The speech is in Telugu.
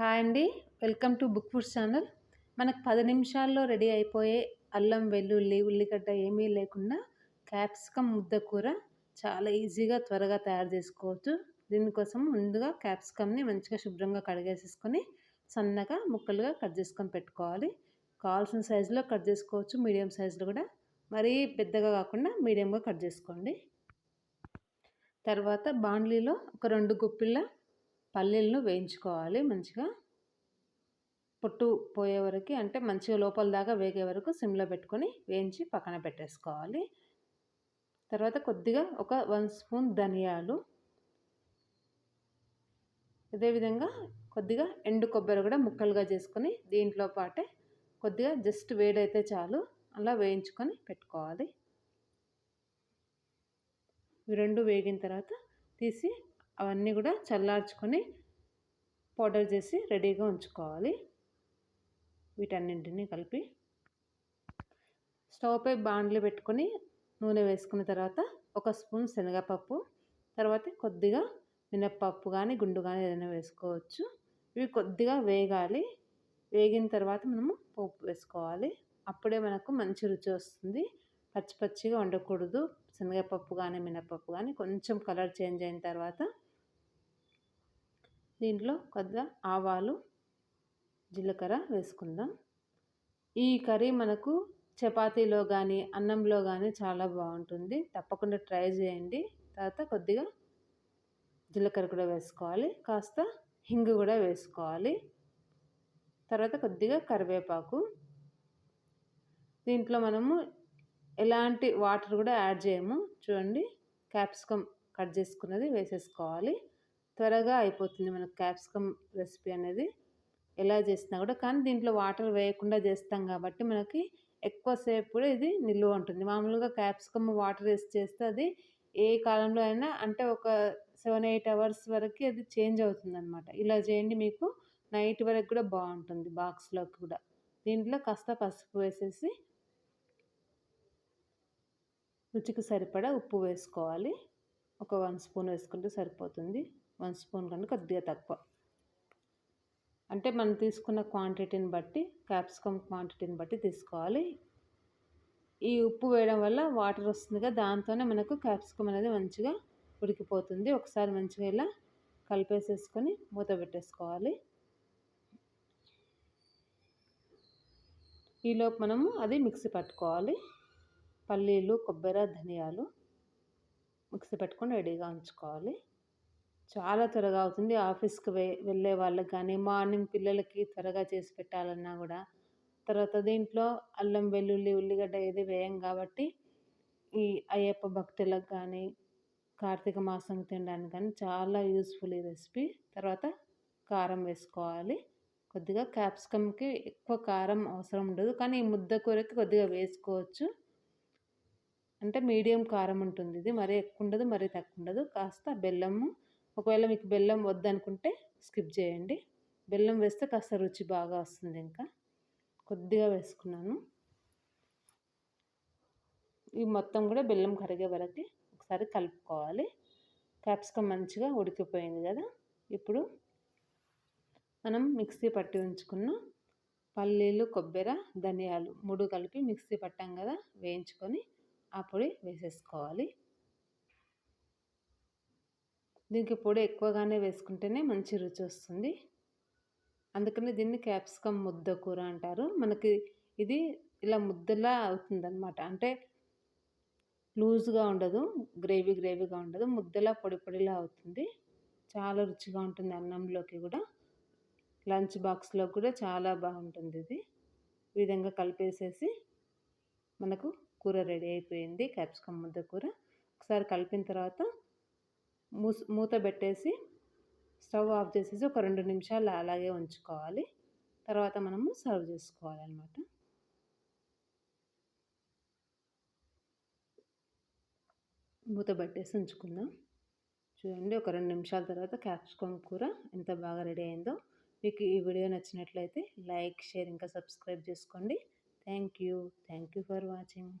హాయ్ అండి. Welcome to book food channel. మనకు పది నిమిషాల్లో రెడీ అయిపోయే అల్లం వెల్లుల్లి ఉల్లిగడ్డ ఏమీ లేకుండా క్యాప్సికమ్ ముద్ద కూర చాలా ఈజీగా త్వరగా తయారు చేసుకోవచ్చు. దీనికోసం ముందుగా క్యాప్సికమ్ని మంచిగా శుభ్రంగా కడిగేసేసుకొని సన్నగా ముక్కలుగా కట్ చేసుకొని పెట్టుకోవాలి. కావాల్సిన సైజులో కట్ చేసుకోవచ్చు మీడియం సైజులో కూడా. మరీ పెద్దగా కాకుండా మీడియంగా కట్ చేసుకోండి. తర్వాత బాండ్లీలో ఒక రెండు గుప్పిళ్ళ పల్లీలను వేయించుకోవాలి మంచిగా. పొట్టు పోయే వరకు అంటే మంచిగా లోపల దాకా వేగే వరకు సిమ్లో పెట్టుకొని వేయించి పక్కన పెట్టేసుకోవాలి. తర్వాత కొద్దిగా ఒక వన్ స్పూన్ ధనియాలు. అదేవిధంగా కొద్దిగా ఎండు కొబ్బరి కూడా ముక్కలుగా చేసుకొని దీంట్లో పాటే కొద్దిగా జస్ట్ వేడైతే చాలు అలా వేయించుకొని పెట్టుకోవాలి. ఇవి రెండు వేగిన తర్వాత తీసి అవన్నీ కూడా చల్లార్చుకొని పౌడర్ చేసి రెడీగా ఉంచుకోవాలి. వీటన్నింటినీ కలిపి స్టవ్పై బాండ్లు పెట్టుకొని నూనె వేసుకున్న తర్వాత ఒక స్పూన్ శనగపప్పు తర్వాత కొద్దిగా మినప్పప్పు కానీ గుండు కానీ ఏదైనా వేసుకోవచ్చు. ఇవి కొద్దిగా వేగాలి. వేగిన తర్వాత మనము పోపు వేసుకోవాలి. అప్పుడే మనకు మంచి రుచి వస్తుంది. పచ్చి పచ్చిగా వండకూడదు. శనగపప్పు కానీ మినప్పప్పు కానీ కొంచెం కలర్ చేంజ్ అయిన తర్వాత దీంట్లో కొద్దిగా ఆవాలు జీలకర్ర వేసుకుందాం. ఈ కర్రీ మనకు చపాతీలో కానీ అన్నంలో కానీ చాలా బాగుంటుంది. తప్పకుండా ట్రై చేయండి. తర్వాత కొద్దిగా జీలకర్ర కూడా వేసుకోవాలి. కాస్త హింగు కూడా వేసుకోవాలి. తర్వాత కొద్దిగా కరివేపాకు. దీంట్లో మనము ఎలాంటి వాటర్ కూడా యాడ్ చేయము. చూడండి క్యాప్సికమ్ కట్ చేసుకున్నది వేసేసుకోవాలి. త్వరగా అయిపోతుంది మనకు క్యాప్సికమ్ రెసిపీ అనేది. ఎలా చేసినా కూడా కానీ దీంట్లో వాటర్ వేయకుండా చేస్తాం కాబట్టి మనకి ఎక్కువసేపు కూడా ఇది నిల్వ ఉంటుంది. మామూలుగా క్యాప్సికమ్ వాటర్ వేసి చేస్తే అది ఏ కాలంలో అయినా అంటే ఒక సెవెన్ ఎయిట్ అవర్స్ వరకు అది చేంజ్ అవుతుంది అనమాట ఇలా చేయండి మీకు నైట్ వరకు కూడా బాగుంటుంది బాక్స్లోకి కూడా. దీంట్లో కాస్త పసుపు వేసేసి రుచికి సరిపడా ఉప్పు వేసుకోవాలి. ఒక వన్ స్పూన్ వేసుకుంటే సరిపోతుంది. వన్ స్పూన్ కంటే కొద్దిగా తక్కువ. అంటే మనం తీసుకున్న క్వాంటిటీని బట్టి క్యాప్సికమ్ క్వాంటిటీని బట్టి తీసుకోవాలి. ఈ ఉప్పు వేయడం వల్ల వాటర్ వస్తుంది కదా దాంతోనే మనకు క్యాప్సికమ్ అనేది మంచిగా ఉడికిపోతుంది. ఒకసారి మంచిగా ఇలా కలిపేసేసుకొని మూత పెట్టేసుకోవాలి. ఈలోపు మనము అది మిక్సీ పట్టుకోవాలి. పల్లీలు కొబ్బరి ధనియాలు మిక్సీ పెట్టుకొని రెడీగా ఉంచుకోవాలి. చాలా త్వరగా అవుతుంది. ఆఫీస్కి వె వెళ్ళే వాళ్ళకి కానీ మార్నింగ్ పిల్లలకి త్వరగా చేసి పెట్టాలన్నా కూడా. తర్వాత దీంట్లో అల్లం వెల్లుల్లి ఉల్లిగడ్డ ఏది వేయం కాబట్టి ఈ అయ్యప్ప భక్తులకు కానీ కార్తీక మాసం తినడానికి కానీ చాలా యూస్ఫుల్ ఈ రెసిపీ. తర్వాత కారం వేసుకోవాలి. కొద్దిగా క్యాప్సికమ్కి ఎక్కువ కారం అవసరం ఉండదు. కానీ ఈ ముద్ద కూరకి కొద్దిగా వేసుకోవచ్చు. అంటే మీడియం కారం ఉంటుంది ఇది. మరీ ఎక్కువ ఉండదు మరీ తక్కువ ఉండదు కాస్త బెల్లము ఒకవేళ మీకు బెల్లం వద్దనుకుంటే స్కిప్ చేయండి. బెల్లం వేస్తే కాస్త రుచి బాగా వస్తుంది ఇంకా. కొద్దిగా వేసుకున్నాను. ఈ మొత్తం కూడా బెల్లం కరిగే వరకు ఒకసారి కలుపుకోవాలి. క్యాప్సికమ్ మంచిగా ఉడికిపోయింది కదా. ఇప్పుడు మనం మిక్సీ పట్టి ఉంచుకున్న పల్లీలు కొబ్బరి ధనియాలు మూడు కలిపి మిక్సీ పట్టాం కదా వేయించుకొని ఆ పొడి వేసేసుకోవాలి. దీనికి పొడి ఎక్కువగానే వేసుకుంటేనే మంచి రుచి వస్తుంది. అందుకని దీన్ని క్యాప్సికమ్ ముద్ద కూర అంటారు. మనకి ఇది ఇలా ముద్దలా అవుతుందన్నమాట. అంటే లూజ్గా ఉండదు గ్రేవీ గ్రేవీగా ఉండదు. ముద్దలా పొడి పొడిలా అవుతుంది. చాలా రుచిగా ఉంటుంది అన్నంలోకి కూడా. లంచ్ బాక్స్లో కూడా చాలా బాగుంటుంది ఇది. ఈ విధంగా కలిపేసేసి మనకు కూర రెడీ అయిపోయింది క్యాప్సికమ్ ముద్ద కూర. ఒకసారి కలిపిన తర్వాత మూస్ మూత పెట్టేసి స్టవ్ ఆఫ్ చేసేసి ఒక రెండు నిమిషాలు అలాగే ఉంచుకోవాలి. తర్వాత మనము సర్వ్ చేసుకోవాలన్నమాట. మూత పెట్టేసి ఉంచుకుందాం. చూడండి ఒక రెండు నిమిషాల తర్వాత క్యాప్సికమ్ కూర ఎంత బాగా రెడీ అయిందో. మీకు ఈ వీడియో నచ్చినట్లయితే లైక్ షేర్ ఇంకా సబ్స్క్రైబ్ చేసుకోండి. Thank you. Thank you for watching.